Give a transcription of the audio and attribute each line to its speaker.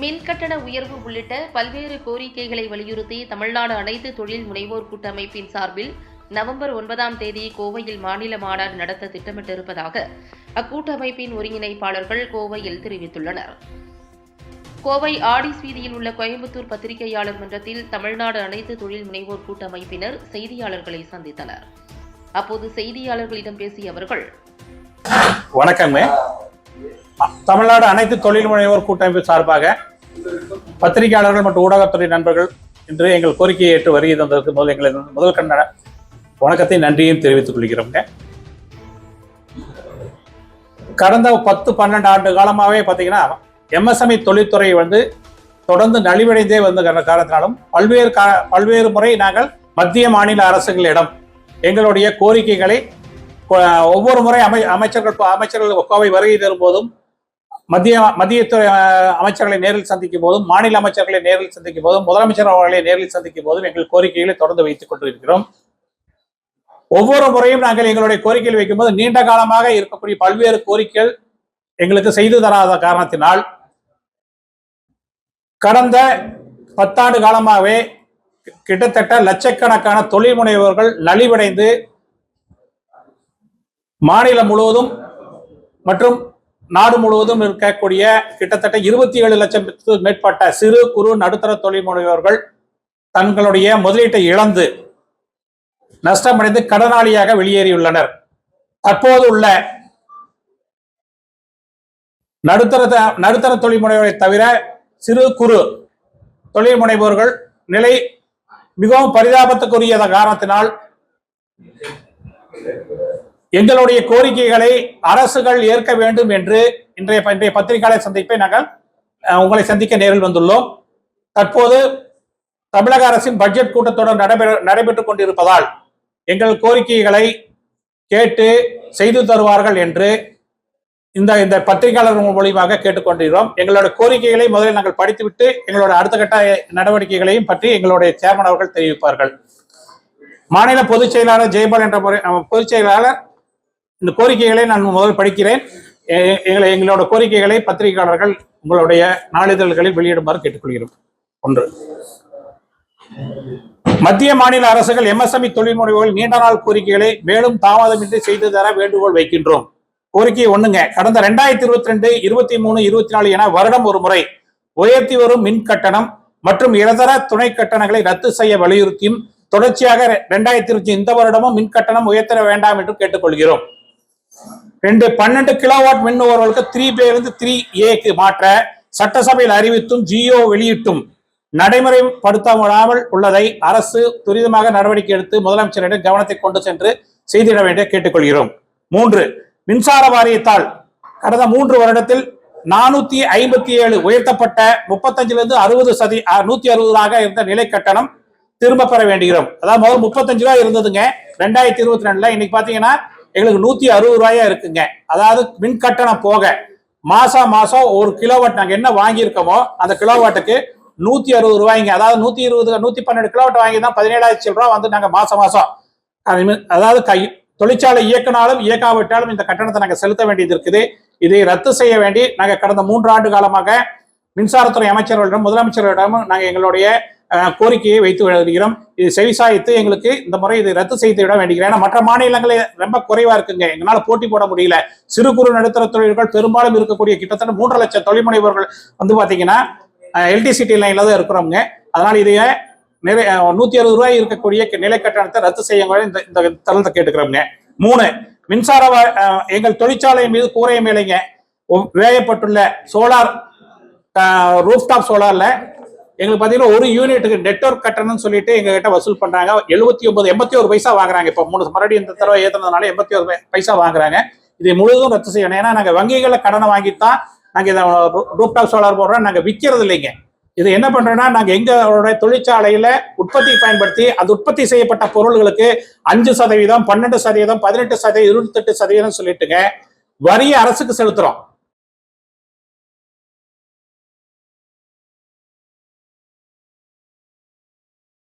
Speaker 1: மின் கட்டண உயர்வு உள்ளிட்ட பல்வேறு கோரிக்கைகளை வலியுறுத்தி தமிழ்நாடு அனைத்து தொழில் முனைவோர் கூட்டமைப்பின் சார்பில் நவம்பர் ஒன்பதாம் தேதி கோவையில் மாநில மாநாடு நடத்த திட்டமிட்டிருப்பதாக அக்கூட்டமைப்பின் ஒருங்கிணைப்பாளர்கள் கோவையில் தெரிவித்துள்ளனர். கோவை ஆடிஸ் வீதியில் உள்ள கோயம்புத்தூர் பத்திரிகையாளர் மன்றத்தில் தமிழ்நாடு அனைத்து தொழில் முனைவோர் கூட்டமைப்பினர் செய்தியாளர்களை சந்தித்தனர். அப்போது செய்தியாளர்களிடம் பேசிய அவர்கள்
Speaker 2: வணக்கங்க தமிழ்நாடு அனைத்து தொழில் முனைவோர் கூட்டமைப்பு சார்பாக பத்திரிகையாளர்கள் மற்றும் ஊடகத்துறை நண்பர்கள் என்று எங்கள் கோரிக்கையை ஏற்று வருகை தந்ததற்கு முதல் எங்களை முதல் கண்ட வணக்கத்தை நன்றியும் தெரிவித்துக் கொள்கிறோங்க கடந்த பத்து பன்னெண்டு ஆண்டு காலமாகவே பார்த்தீங்கன்னா எம்எஸ்எம்இ தொழில்துறை வந்து தொடர்ந்து நலிவடைந்தே வந்த காரணத்தினாலும் பல்வேறு கா பல்வேறு முறை நாங்கள் மத்திய மாநில அரசுகளிடம் எங்களுடைய கோரிக்கைகளை ஒவ்வொரு முறை அமை அமைச்சர்கள் அமைச்சர்கள் கோவை வருகை தரும் போதும் மத்திய மத்திய துறை அமைச்சர்களை நேரில் சந்திக்கும் போதும் மாநில அமைச்சர்களை நேரில் சந்திக்கும் போதும் முதலமைச்சர் அவர்களை நேரில் சந்திக்கும் போதும் எங்கள் கோரிக்கைகளை தொடர்ந்து வைத்துக் கொண்டிருக்கிறோம். ஒவ்வொரு முறையும் நாங்கள் எங்களுடைய கோரிக்கைகள் வைக்கும்போது நீண்ட காலமாக இருக்கக்கூடிய பல்வேறு கோரிக்கைகள் எங்களுக்கு செய்து தராத காரணத்தினால் கடந்த பத்தாண்டு காலமாகவே கி- கிட்டத்தட்ட லட்சக்கணக்கான தொழில் முனைவோர்கள் நலிவடைந்து மாநிலம் முழுவதும் மற்றும் நாடு முழுவதும் இருக்கக்கூடிய கிட்டத்தட்ட இருபத்தி ஏழு லட்சம் மேற்பட்ட சிறு குறு நடுத்தர தொழில் முனைவோர்கள் தங்களுடைய முதலீட்டை இழந்து நஷ்டமடைந்து கடனாளியாக வெளியேறியுள்ளனர். தற்போது உள்ள நடுத்தர த- நடுத்தர தொழில் முனைவோரை தவிர சிறு குறு தொழில் முனைவோர்கள் நிலை மிகவும் பரிதாபத்துக்குரியத காரணத்தினால் எங்களுடைய கோரிக்கைகளை அரசுகள் ஏற்க வேண்டும் என்று இன்றைய இன்றைய பத்திரிகையாளர் சந்திப்பை நாங்கள் உங்களை சந்திக்க நேரில் வந்துள்ளோம். தற்போது தமிழக அரசின் பட்ஜெட் கூட்டத்தொடர் நடைபெற நடைபெற்றுக் கொண்டிருப்பதால் எங்கள் கோரிக்கைகளை கேட்டு செய்து தருவார்கள் என்று இந்த இந்த பத்திரிகையாளர் மூலியமாக கேட்டுக்கொண்டிருக்கிறோம். எங்களோட கோரிக்கைகளை முதலில் நாங்கள் படித்துவிட்டு எங்களோட அடுத்த கட்ட நடவடிக்கைகளையும் பற்றி எங்களுடைய சேர்மன் அவர்கள் தெரிவிப்பார்கள். மாநில பொதுச் செயலாளர் ஜெயபால் என்ற முறை பொதுச் செயலாளர் இந்த கோரிக்கைகளை நான் முதல் படிக்கிறேன். எங்களை எங்களோட கோரிக்கைகளை பத்திரிகையாளர்கள் உங்களுடைய நாளிதழ்களில் வெளியிடுமாறு கேட்டுக்கொள்கிறோம். ஒன்று. மத்திய மாநில அரசுகள் எம்எஸ்எம்இ தொழில் முனைவோர்கள் நீண்ட நாள் கோரிக்கைகளை மேலும் தாமதமின்றி செய்து தர வேண்டுகோள் வைக்கின்றோம். கோரிக்கை ஒண்ணுங்க. கடந்த ரெண்டாயிரத்தி இருபத்தி ரெண்டு இருபத்தி மூணு இருபத்தி நாலு என வருடம் ஒரு முறை உயர்த்தி வரும் மின் கட்டணம் மற்றும் இதர துணை கட்டணங்களை ரத்து செய்ய வலியுறுத்தியும் தொடர்ச்சியாக ரெண்டாயிரத்தி இருபத்தி இந்த வருடமும் மின் கட்டணம் உயர்த்த வேண்டாம் என்று கேட்டுக்கொள்கிறோம். ரெண்டு பன்னெண்டு கிலோவாட் மின் நுகர்வோருக்கு த்ரீ பேருந்து த்ரீ ஏக்கு மாற்ற சட்டசபையில் அறிவித்தும் ஜியோ வெளியிட்டும் நடைமுறைப்படுத்தாமல் உள்ளதை அரசு துரிதமாக நடவடிக்கை எடுத்து முதலமைச்சரிடம் கவனத்தை கொண்டு சென்று செய்திட வேண்டிய கேட்டுக்கொள்கிறோம். மூன்று மின்சார வாரியத்தால் கடந்த மூன்று வருடத்தில் நானூத்தி ஐம்பத்தி ஏழு உயர்த்தப்பட்ட முப்பத்தஞ்சிலிருந்து அறுபது சதி நூத்தி அறுபதாக இருந்த நிலை கட்டணம் திரும்ப பெற வேண்டுகிறோம். அதாவது முதல் முப்பத்தஞ்சு ரூபாய் இருந்ததுங்க. ரெண்டாயிரத்தி இருபத்தி ரெண்டுல இன்னைக்கு பாத்தீங்கன்னா எங்களுக்கு நூத்தி அறுபது ரூபாயா இருக்குங்க. அதாவது மின் கட்டணம் போக மாசம் மாசம் ஒரு கிலோவாட் நாங்க என்ன வாங்கியிருக்கோமோ அந்த கிலோவாட்டுக்கு நூத்தி அறுபது ரூபாய்ங்க. அதாவது நூத்தி இருபது நூத்தி பன்னெண்டு கிலோவாட் வாங்கி தான் பதினேழாயிரத்தி ரூபாய் வந்து நாங்க மாசம். மாசம் அதாவது கை தொழிற்சாலை இயக்கினாலும் இயக்காவிட்டாலும் இந்த கட்டணத்தை நாங்க செலுத்த வேண்டியது இருக்குது. இதை ரத்து செய்ய வேண்டி நாங்க கடந்த மூன்று ஆண்டு காலமாக மின்சாரத்துறை அமைச்சர்களிடம் முதலமைச்சர்களிடமும் நாங்கள் எங்களுடைய கோரிக்கையை வைத்து வருகிறோம் இது செவிசாய்த்து எங்களுக்கு இந்த முறை இதை ரத்து செய்து விட வேண்டுகிறேன் ஏன்னா மற்ற மாநிலங்களே ரொம்ப குறைவா இருக்குங்க. எங்களால் போட்டி போட முடியல. சிறு குறு நடுத்தர தொழில்கள் பெரும்பாலும் இருக்கக்கூடிய கிட்டத்தட்ட மூன்று லட்சம் தொழில் முனைவர்கள் வந்து பாத்தீங்கன்னா எல்டிசிட்டி லைன்ல தான் இருக்கிறோங்க அதனால இதைய நிறைய நூத்தி அறுபது ரூபாய் இருக்கக்கூடிய நிலை கட்டணத்தை ரத்து செய்ய இந்த இந்த தருணத்தை கேட்டுக்கிறோங்க மூணு மின்சார எங்கள் தொழிற்சாலை மீது கூரைய மேலைங்க ஒ- வேயப்பட்டுள்ள சோலார் ரூஃப்டாப் சோலார்ல எங்களுக்கு பார்த்தீங்கன்னா ஒரு யூனிட்டுக்கு நெட்ஒர்க் கட்டணம்னு சொல்லிட்டு எங்ககிட்ட வசூல் பண்ணுறாங்க எழுபத்தி ஒன்பது எண்பத்தி ஒரு பைசா வாங்குறாங்க. இப்போ மூணு மறுபடியும் இந்த தடவை ஏற்றுனதுனால எண்பத்தி ஒரு பைசா வாங்குறாங்க. இதை முழுவதும் ரத்து செய்யணும். ஏன்னா நாங்கள் வங்கிகளில் கடனை வாங்கித்தான் நாங்கள் இதை ரூப்டாப் சோலார் போடுறோம். நாங்கள் விற்கிறது இல்லைங்க. இது என்ன பண்றோம்னா நாங்க எங்களுடைய தொழிற்சாலையில உற்பத்தி பயன்படுத்தி அது உற்பத்தி செய்யப்பட்ட பொருள்களுக்கு அஞ்சு சதவீதம் பன்னெண்டு சதவீதம் பதினெட்டு சதவீதம் இருபத்தெட்டு சதவீதம் சொல்லிட்டுங்க வரியை அரசுக்கு செலுத்துறோம்.